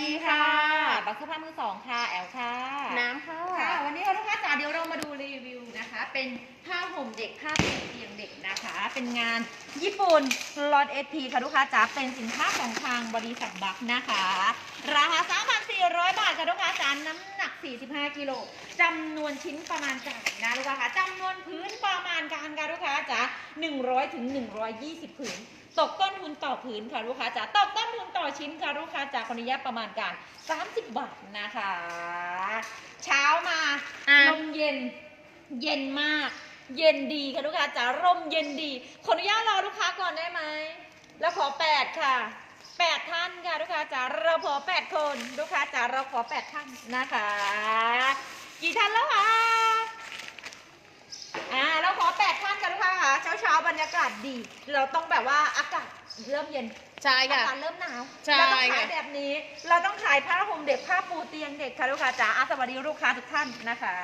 ดีค่ะ บักเสื้อผ้ามือสองค่ะ แอลค่ะ น้ำค่ะ ค่ะ วันนี้เราลูกค้าจ๋าเดี๋ยวเรามาดูรีวิวนะคะ เป็นผ้าห่มเด็กผ้าปูเตียงเด็กนะคะ เป็นงานญี่ปุ่นลอตเอทีค่ะลูกค้าจ๋า เป็นสินค้าของทางบริษัทบักนะคะ ราคา 3,400 บาทค่ะลูกค้าจ๋าน้ำหนัก 45กิโลจำนวนชิ้นประมาณการนะลูกค้าค่ะจำนวนพื้นประมาณการค่ะลูกค้าจ๋า100ถึง120ผืนตกต้นทุนต่อผืนค่ะลูกค้าจ๋าตกต้นทุนต่อชิ้นค่ะลูกค้าจ๋าขออนุญาตประมาณการ 30 บาทนะคะ เช้ามาอะลมเย็นเย็นมาก เย็นดีค่ะลูกค้าจ๋าร่มเย็นดีขออนุญาตรอลูกค้าก่อนได้ไหมแล้วขอแปดค่ะ แปดท่านค่ะลูกค้าจ๋าเราขอแปดคนลูกค้าจ๋าเราขอแปดท่านนะคะ กี่ท่านแล้วคะอ่าเราขอแปดท่านกันลูกค้าค่ะเช้าเช้าๆบรรยากาศดี เราต้องแบบว่าอากาศ เริ่มเย็นใช่อาค่ะกาศเริ่มหนาวใช่เราต้องขายค่ะ แบบนี้ เราต้องขายผ้าห่มเด็กผ้าปูเตียงเด็กค่ะลูกค้าจ๋าอะสวัสดีลูกค้าทุกท่านนะคะ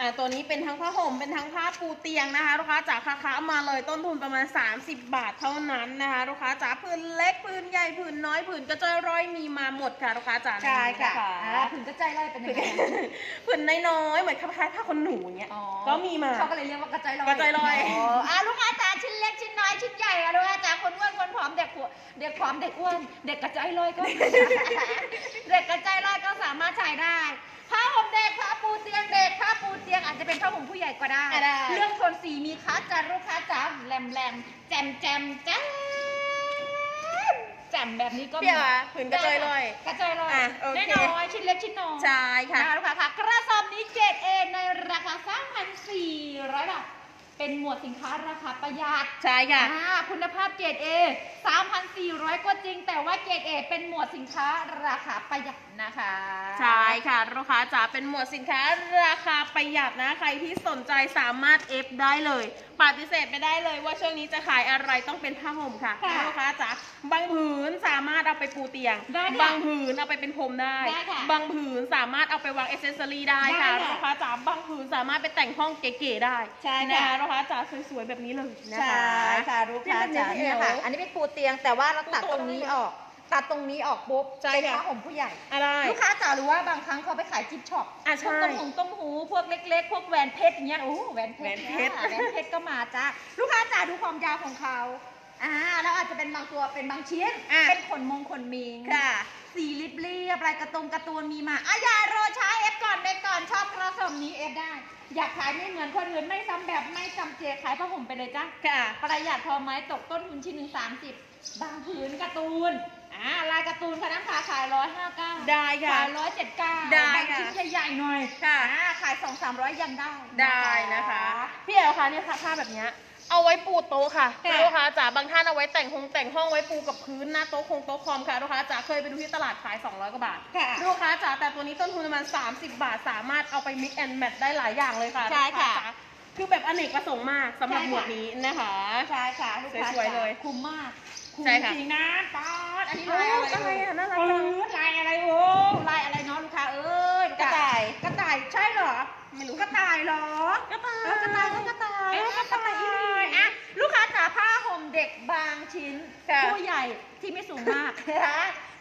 อ่าตัวนี้เป็นทั้งผ้าห่มเป็นทั้งผ้าปูเตียงนะคะลูกค้าจ๋าค้าค้ามาเลยต้นทุนประมาณ 30 บาทเท่านั้นนะคะลูกค้าจ๋าพื้นเล็กพื้นใหญ่พื้นน้อยพื้นกระจอยร้อยมีมาหมดค่ะลูกค้าจ๋าใช่ค่ะนอ่าถึงจะใจไล่เป็นยังไงพื้นน้อยๆเหมือนคล้ายๆผ้าขนหนูอย่างเงี้ย อ๋อก็มีมาเขาก็เลยเรียกว่ากระจายลอยกระจายลอยอะลูกค้าจ๋าชิ้นเล็กชิ้ เด็กหัวเด็กผอมเด็กอ้วน เด็กกระจายลอยก็ เด็กกระจายลอยก็สามารถใช้ได้ผ้าห่มเด็กผ้าปูเตียงเด็กผ้าปูเตียงอาจจะเป็นผ้าห่มผู้ใหญ่ก็ได้อะได้ เรื่องโทนสีมีคัดจ้าลูกค้าจ๋าแหลมแหลมแจมแจมแจมแจมแบบนี้ก็มีเปรี้ยวอะผืนกระจายลอยกระจายลอยอะโอเคน้อยๆชิ้นเล็กชิ้นน้อย ใช่ค่ะ นลูกค้าค่ะกระสอบนี้ 7A ในราคา 3,400 บาท เป็นหมวดสินค้าราคาประหยัดใช่ค่ะอ่าคุณภาพเกรด A 3,400 ก็จริง แต่ว่าเกรด A เป็นหมวดสินค้าราคาประหยัด นะคะ ใช่ค่ะลูกค้าจ๋าเป็นหมวดสินค้าราคาประหยัดนะ ใครที่สนใจสามารถเอฟได้เลยปฏิเสธไม่ได้เลยว่าช่วงนี้จะขายอะไรต้องเป็นผ้าห่มค่ะค่ะลูกค้าจ๋าบางผืนสามารถเอาไปปูเตียง ได้ค่ะบางผืนเอาไปเป็นพรมได้ ได้ค่ะบางผืนสามารถเอาไปวางเอเซสซอรี่ได้ค่ะได้ค่ะลูกค้าจ๋าบางผืนสามารถไปแต่งห้องเก๋ๆได้ใช่ค่ะ นะคะลูกค้าจ๋าสวยๆแบบนี้เลยนะคะ ใช่ค่ะลูกค้าจ๋าที่เนี่ยเป็นค่ะอย่างนี้อันนี้เป็นปูเตียงแต่ว่าเราตัดปูตโต๊ะรงนี้ออก ตัดตรงนี้ออกปุ๊บใช่เป็นค่ะ ผ้าห่มผู้ใหญ่ อะไร ลูกค้าจ๋าหรือว่าบางครั้งเขาไปขายกิฟต์ช็อปอะใช่พวกต้มหูต้มหู พวกเล็ก ๆ พวกแหวนเพชรอย่างเงี้ย โอ้โหแหวนเพชรแหวนเพชรอะแหวนเพชรก็มาจ้าลูกค้าจ๋าดูความยาวของเขา อ่าแล้วอาจจะเป็นบางตัวเป็นบางชิ้น อะ เป็นขนมงขนมิงค่ะ สีริบเรียบลายกระตรงการ์ตูนมีมาอะอย่ารอช้าเอฟก่อนเด็กก่อนชอบกระสมนี้เอฟได้ อยากขายไม่เหมือนคนอื่นไม่ซ้ำแบบไม่จำเจขายผ้าห่มไปเลยจ้าค่ะ ประหยัดพอไหมตกต้นทุนชิ้นหนึ่งสามสิบบางผืนการ์ตูนอ่าลายการ์ตูนค่ะน้ำขาขายร้อยห้าเก้าได้ค่ะ ขายร้อยเจ็ดเก้าได้บางค่ะ ชิ้นใหญ่ๆหน่อยค่ะ อ่าขายสองสามร้อยยังได้ได้นะคะ พี่แอลคะเนี่ยค่ะผ้าแบบเนี้ย เอาไว้ปูโต๊ะค่ะค่ะ ลูกค้าจ๋าบางท่านเอาไว้แต่งหงแต่งห้องไว้ปูกับพื้นหน้าโต๊ะคงโต๊ะคอมค่ะลูกค้าจ๋าเคยไปดูที่ตลาดขาย 200กว่าบาท ค่ะ ลูกค้าจ๋าแต่ตัวนี้ต้นทุนประมาณ 30 บาท สามารถเอาไป mix and match ได้หลายอย่างเลยค่ะใช่ค่ะ ลูกาจ๋าคือแบบอเนกประสงค์มากสำหรับใช่ค่ะหมวดนี้นะคะ ใช่ค่ะลูกค้าสวยๆเลยคุ้มมากคุ้มใช่ค่ะ จริงนะป๊าดอันนี้โอ้ลายอะไรอะไรอะน่ารักเอจังอลายอะไรโอ้ลายอะไรเนาะลูกค้าเอ้ยกระต่าย กระต่ายใช่เหรอไม่รู้กระต่ายเหรอ กระต่ายเออกระต่ายก็กระต่ายเออกระต่าย เอออะลูกค้าจ๋าผ้าห่มเด็กบางชิ้น ค่ะ ผู้ใหญ่ที่ไม่สูงมาก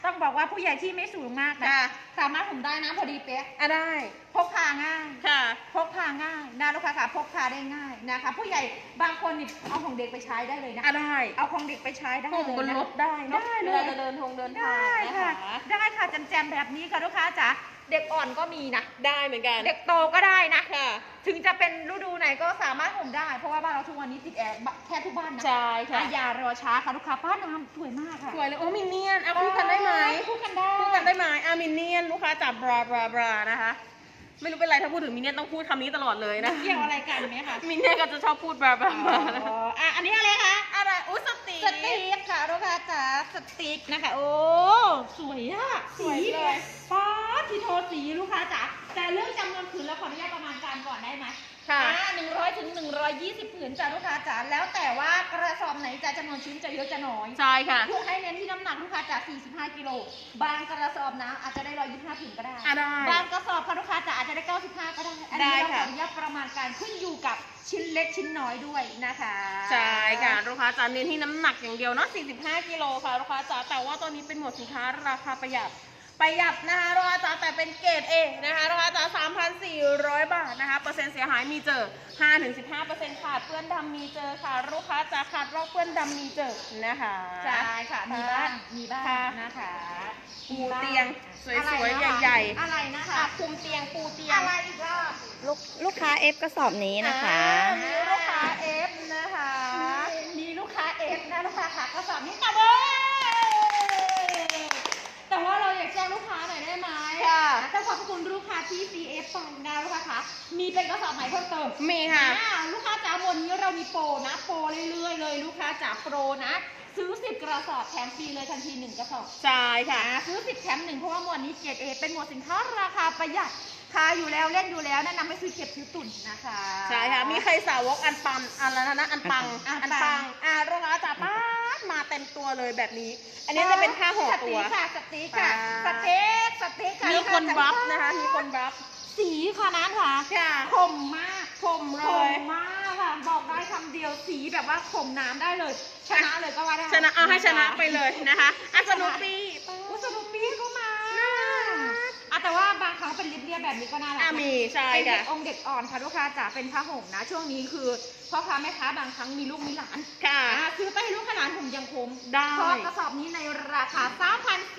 ต้องบอกว่าผู้ใหญ่ที่ไม่สูงมากนะค่ะ สามารถห่มได้นะพอดีเป๊ะอะได้ พกพาง่าย ค่ะ พกพาง่ายนะลูกค้าค่ะพกพาได้ง่ายนะคะ ผู้ใหญ่บางคนนี่เอาของเด็กไปใช้ได้เลยนะอะได้ เอาของเด็กไปใช้ได้ห่มเลยบนนะรถได้เนอะได้เลยวลาจะเดินทงเดินทางได้นะค่ะคะ ได้ค่ะแจมๆแบบนี้ค่ะลูกค้าจ๋า เด็กอ่อนก็มีนะ ได้เหมือนกัน เด็กโตก็ได้นะ ค่ะ ถึงจะเป็นฤดูไหนก็สามารถห่มได้ เพราะว่าบ้านเราทุกวันนี้ติดแอร์แค่ทุกบ้านนะใช่ค่ะอ่อย่ารอช้าค่ะลูกค้าป้าน้ำสวยมากค่ะสวยเลยโอ้มินเนี่ยนเอาคู่กันได้ไหมคู่กันได้คู่กันได้ไหมอามินเนี่ยนลูกค้าจับบราบราบรานะคะ ไม่รู้เป็นไรถ้าพูดถึงมินเนี่ยนต้องพูดคำนี้ตลอดเลยนะ เกี่ยวอะไรกันไหมคะมินเนี่ยนก็จะชอบพูดบราบราอ๋บรานะคะออะอันนี้อะไรคะอะไรอุ้ยสติสติ๊กค่ะลูกค้าจ๋าสติ๊กนะคะ โอ้สวยอะสวยเลยป๊าดที่โทสีลูกค้าจ๋าแต่เรื่องจำนวนผืนแล้วขออนุญาตประมาณการก่อนได้ไหม ค่ะหนึ่งร้อยถึงหนึ่งร้อยยี่สิบผืนจ้ะลูกค้าจ๋าแล้วแต่ว่ากระสอบไหนจะจำนวนชิ้นจะเยอะจะน้อยใช่ค่ะเพื่อให้เน้นที่น้ำหนักลูกค้าจ๋า45กิโลบางกระสอบนะอาจจะได้125ถึงก็ได้อะได้ บางกระสอบค่ะลูกค้าจ๋าอาจจะได้95ก็ได้อันนี้ได้เราขค่ะออนุญาตประมาณการขึ้นอยู่กับชิ้นเล็กชิ้นน้อยด้วยนะคะใช่ค่ะลูกค้าจ๋าเน้นที่น้ำหนักอย่างเดียวเนาะ45กิโลค่ะลูกค้าจ๋าแต่ว่าตัวนี้เป็นหมวดสินค้าราคาประหยัด ประหยัดนะคะลูกค้าจ๋าแต่เป็นเกรดเอนะคะลูกค้าจ๋า3,400บาทนะคะเปอร์เซ็นต์เสียหายมีเจอ5-15%ขาดเปื้อนดำมีเจอค่ะลูกค้าจ๋าขาดรอกเปื้อนดำมีเจอนะคะใช่ค่ะมีบ้างมีบ้างค่ะนะคะปูเตียงสวยๆอะไรนะคะใหญ่ๆอะไรนะคะค่ะคุมเตียงปูเตียงอะไรอีกรอบลูกลูกค้าเอฟกระสอบนี้นะคะอ่ามีลูกค้าเอฟนะคะมีลูกค้าเอฟนะลูกค้าค่ะกระสอบนี้ตะเบ้ยแต่ว่าเราอยากแจ้ง ลูกค้าหน่อยได้ไหมค่ะต้องขอบคุณลูกค้าที่ CF ฟังนะลูกค้าคะมีเป็นกระสอบใหม่เพิ่มเติมมีค่ะอ่าลูกค้าจ๋าวันนี้เรามีโปรนะ โปรเรื่อยๆเลย ลูกค้าจ๋าโปรนะซื้อ 10 กระสอบแถมฟรีเลยทันที1กระสอบใช่ค่ะอ่าซื้อ 10 แถม1เพราะว่าหมวดนี้เกรดเอเป็นหมวดสินค้าราคาประหยัดขายอยู่แล้วเล่นอยู่แล้วแนะนำให้ซื้อเก็บซื้อตุนนะคะ ใช่ค่ะ มีใครสาวกอันปังอันแล้วนะอันปังอัอันนปัปังงอ่าลูกค้าจ๋าป้าด มาเต็มตัวเลยแบบนี้ อันนี้จะเป็นผ้าห่อสตัติ๊วกค่ะสติ๊กค่ะอ่าสติ๊กสติ๊กค่ะมีคนลูกบัฟจ๋านะคะ มีคนบัฟ สีค่ะนั้นค่ะค่ะคมมากคมเลคยมมากค่ะ บอกได้คำเดียวสีแบบว่าข่มน้ำได้เลย ชนะเลยก็ว่าได้ ชนะ เอาให้ชนะไปเลยนะคะอัสนุปปี้อุสนุปปี้ก็มาอะแต่ว่าบางครั้งเป็นลิปเรียบแบบนี้ก็น่ารักอะนะมีใช่เป็นเด็ค่ะกองค์เด็กอ่อนค่ะลูกค้าจ๋าเป็นผ้าห่มนะ ช่วงนี้คือพ่อค้าแม่ค้าบางครั้งมีลูกมีหลานค่ะอะซื้อไปให้ลูกให้ ได้ เพราะกระสอบนี้ในราคา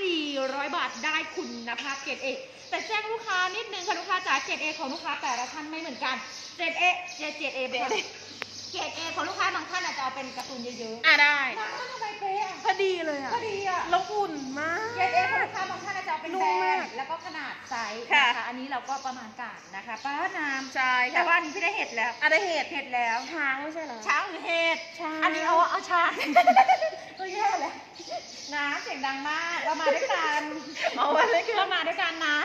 3,400 บาทได้คุณภาพเกรดเอแต่แจ้งลูกค้านิดนึงค่ะลูกค้าจ๋าเกรดเอของลูกค้าแต่ละท่านไม่เหมือนกันเกรดเอเกรดเอเกรดเกรดเอของลูกค้าบางท่านอาจจะเอาเป็นการ์ตูนเยอะอะได้ๆบางท่านเอาไปเป๊ะพอดีเลยอะพอดีอะแล้วอุ่นมากเกรดเอของลูกค้าบางท่านอาจจะเอาเป็นนุ่แบมรมากนด์แล้วก็ขนาดไซส์ค่ะนะคะอันนี้เราก็ประมาณการนะคะป้าน้ำใช่แต่ค่ะว่าอันนี้พี่ได้เห็ดแล้วอะไรเหตุเห็ดแล้วช้างไม่ใช่เหรอช้างหรือเห็ดช้างอันนี้เอาเอาช้างตัว แย่เลยนะเสียงดังมากเรามาด้วยกันเอาไว้เลยคือเรามาด้วยกันนะ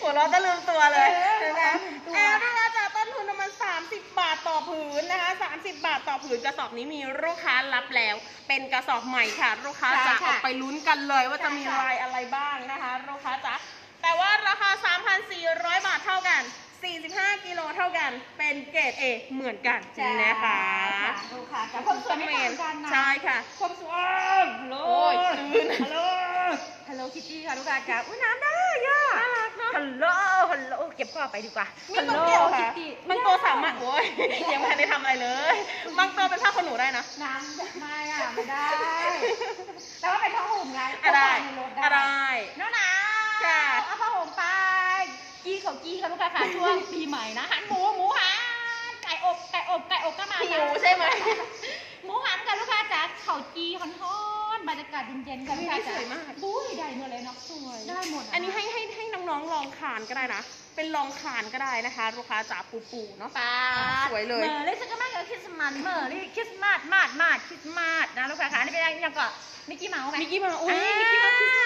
หัวเราะจะลืมตัวเลยเออนะคะลืมตัวแอร์นะคะจากต้นทุนประมาณ30 บาทต่อผืนนะคะ30 บาทต่อผืนกระสอบนี้มีลูกค้ารับแล้ว เป็นกระสอบใหม่ค่ะลูกค้าจะออกไปลุ้นกันเลยว่าจะมีลายอะไรบ้างนะคะลูกค้าจ๋าแต่ว่าราคา 3,400 บาทเท่ากัน 45 กิโลเท่ากัน เป็นเกรดเอเหมือนกันนะคะดูค่ะแต่คนสวยไม่เหมือนกันนะใช่ค่ะคนสวยฮัลโหลโอ้ยตื่นฮัลโหลฮัลโหลคิตตี้ค่ะลูกค้าจ๋าอุ้ยน้ำได้ย่ะน่ารักเนอะฮัลโหลฮัลโหลเก็บข้อไปดีกว่ามีบางตัวคิค่ะตตี้บางตัวสามารถโอ้ยยังไม่ทันได้ทำอะไรเลยบางตัวเป็นผ้าขนหนูได้นะน้ำไม่อะไม่ได้แต่ว่าเป็นผ้าห่มไงอะได้ในรถอะได้ได้น้องหนาวค่ะเอาผ้าห่มไป กี้เขากี้ค่ะลูกค้าค่ะช่วงปีใหม่นะหันหมูหมูหันไก่อบไก่อบไก่อบก็มาหิวใช่ไหมหมูหันค่ะลูกค้าจ๋าเขาจีฮ้อนๆบรรยากาศเย็นๆค่ะลูกค้าจ๋าสวยมากบุ้ยได้หมดเลยเนาะสวยได้หมดะอันนี้ให้ให้ให้น้องๆลองขานก็ได้นะเป็นลองขานก็ได้นะคะลูกค้าจ๋าปูปูเนาะป้าสวยเลยเมอร์เลยสักก็มากเลยคริสต์มาสเมอร์เลยคริสต์มาสมาดมาดคริสต์มาสนะลูกค้าค่ะอันนี่เป็นอะไรยังก็มิกกี้เมาส์ไหมมิกกี้เมาส์อุ้ยอ่ามิกกี้เมาส์คริสต์มาส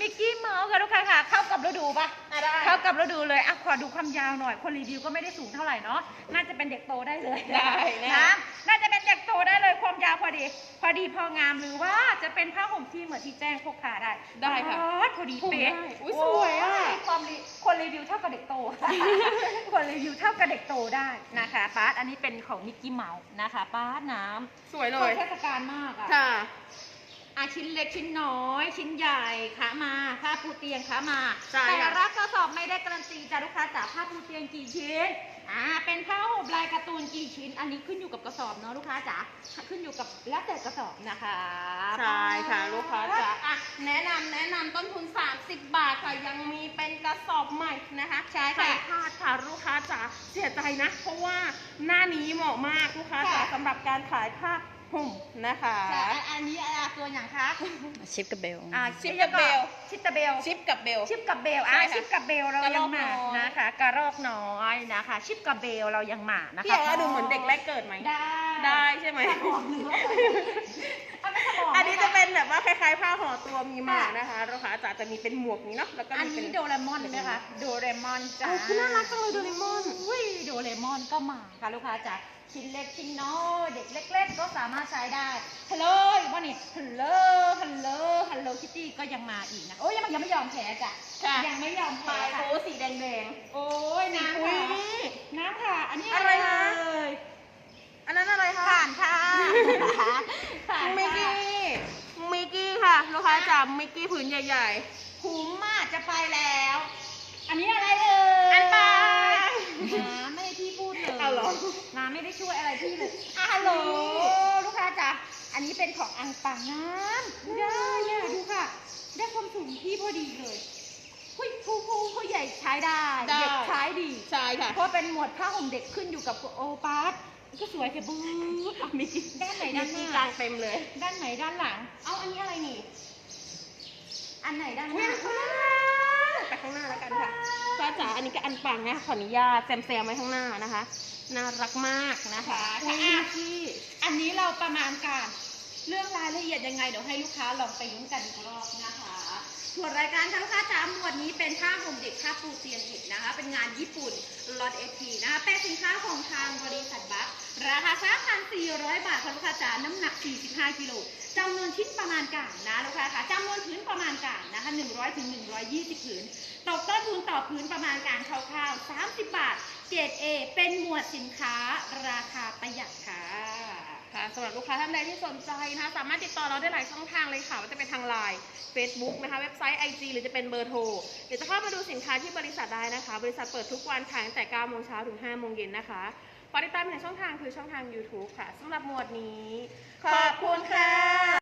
มิกกี้เมาส์ค่ะลูกค้าค่ะ เข้ากับฤดูปะอะได้ เข้ากับฤดูเลยอะขอดูความยาวหน่อย คนรีวิวก็ไม่ได้สูงเท่าไหร่เนาะ น่าจะเป็นเด็กโตได้เลยได้นะนะน่าจะเป็นเด็กโตได้เลยความยาวพอดี พอดีพองามหรือว่าจะเป็นผ้าห่มที่เหมือนที่แจ้งพกพาได้ได้ค่ะอ๋อพอดีเป๊ะได้อุ๊ยสวยอะโความรีคนรีวิวเท่ากับเด็กโต คนรีวิวเท่ากับเด็กโตได้นะคะป้าร์ตอันนี้เป็นของมิกกี้เมาส์นะคะป้าร์ตน้ำสวยเลช่วงยเทศกาลมากอะค่ะ อาชิ้นเล็กชิ้นน้อย ชิ้นใหญ่ขามาผ้าปูเตียงขามา ใช่แต่ค่ะรักกระสอบไม่ได้การันตีจ้ะลูกค้าจ๋าผ้าปูเตียงกี่ชิ้นอ่าเป็นผ้าห่มลายการ์ตูนกี่ชิ้น อันนี้ขึ้นอยู่กับกระสอบเนาะลูกค้าจ๋าขึ้นอยู่กับแล้วแต่กระสอบนะคะใช่ค่ะลูกค้าจ๋า อะแนะนำแนะนำต้นทุน 30 บาทค่ะยังมีเป็นกระสอบใหม่นะคะ ใช่ใครค่ะ พลาดค่ะลูกค้าจ๋าเสียใจนะ เพราะว่าหน้านี้เหมาะมากลูกค้าจ๋าค่ะ สำหรับการขายผ้าห่ม นะคะ แต่อันนี้อะตัวอย่างคะชิปกับเบล อ่าชิปกับเบล ชิปกับเบล ชิปกับเบล ชิปกับเบล อะใช่ค่ะชิปกับเบลเรากระรยัองกมาน้อยนะคะ กระรอกน้อยนะคะ ชิปกับเบลเรายังมานะคะพี่อยากว่าดูเหมือนเด็กแรกเกิดไหม ได้ ได้ใช่ไหมสมองเหลืออันนี้สมองอันนี้จะเป็นแบบว่าคล้ายๆผ้าห่อตัวมีหมากค่ะนะคะลูกค้าจ๋าจะมีเป็นหมวกนี้เนาะ แล้วก็อันมีเป็นี้นโดเรมอนไหมคะ โดเรมอนจ้าอ้าวคือน่ารักจังเลยโดเรมอน อุ้ยโดเรมอนก็มาค่ะลูกค้าจ๋าชิ้นเล็กชิ้นน้อยเด็กเล็กๆก็สามารถใช้ได้ฮัลโหลว่านี่ฮัลโหลฮัลโหลฮัลโหลคิตตี้ก็ยังมาอีกนะโอ้ยยังยังไม่ยอมแพ้จ้ะค่ะยังไม่ยอมปลาแพ้ยค่ะโบสีแดงโอ้ยๆน้ำอุ้ค่ะยน้ำค่ะ อันนี้อะไรคะเอ่ยอันนั้นอะไรคะผ่านค่ะผ่านมิกค่ะกี้มิกกี้ค่ะลูกค้าจ๋ามิกกี้ผืนใหญ่คุ้มมากจะไปแล้ว อันนี้อะไรเอ่ยอันปังน้าไม่ได้พี่พูดเลยเอาเหรอน้าไม่ได้ช่วยอะไรพี่เลยอะฮัลโหลลูกค้า จ๋าอันนี้เป็นของอังปังน้ำได้เนี่ยดูค่ะ ได้ความสูงที่พอดีเลยผู้ผู้ผู้ผู้ใหญ่ใช้ได้ได้ เด็กใช้ดี ใช่ค่ะ เพราะเป็นหมวดผ้าห่มเด็กขึ้นอยู่กับโอปาร์ตก็สวยแค่บื้ออะมีด้านไหนด้านหมีน้ากลางเต็มเลยด้านไหนด้านหลัง เอาอันนี้อะไรนี่ อันไหนด้านหอุ๊ยน้าไปข้างหน้าแล้วกันค่ะจ้าจ๋าอันนี้ก็อันปังนะขออนุญาตแซมแซมๆไว้ข้างหน้านะคะ น่ารักมากนะคะอุ๊ยอะที่อันนี้เราประมาณการ เรื่องรายละเอียดยังไงเดี๋ยวให้ลูกค้าลองไปลุ้นกันอีกรอบนะคะ ส่วนรายการค่ะลูกค้าจ๋าหมวดนี้เป็นผ้าห่มเด็กผ้าปูเตียงเด็กนะคะ เป็นงานญี่ปุ่นลอตเอทีนะคะ เป็นสินค้าของทางบริษัทบัคราคา3,400บาทค่ะลูกค้าจ๋าน้ำหนัก 45กิโลจำนวนชิ้นประมาณการนะลูกค้าค่ะจำนวนพื้นประมาณการนะคะ100ถึง120ผืนตกต้นทุนต่อพื้นประมาณการคร่าวๆ30 บาทเกรด A เป็นหมวดสินค้าราคาประหยัดค่ะ คะสำหรับลูกค้าท่านใดที่สนใจนะคะสามารถติดต่อเราได้หลายช่องทางเลยค่ะว่าจะเป็นทางไลน์ Facebook นะคะเว็บไซต์ IG หรือจะเป็นเบอร์โทรเดี๋ยวจะเข้ามาดูสินค้าที่บริษัทได้นะคะ บริษัทเปิดทุกวันค่ะตั้งแต่9โมงเช้าถึง5โมงเย็นนะคะขอติดตามในช่องทางคือช่องทาง YouTube ค่ะสำหรับหมวดนี้ ขอบคุณค่ะ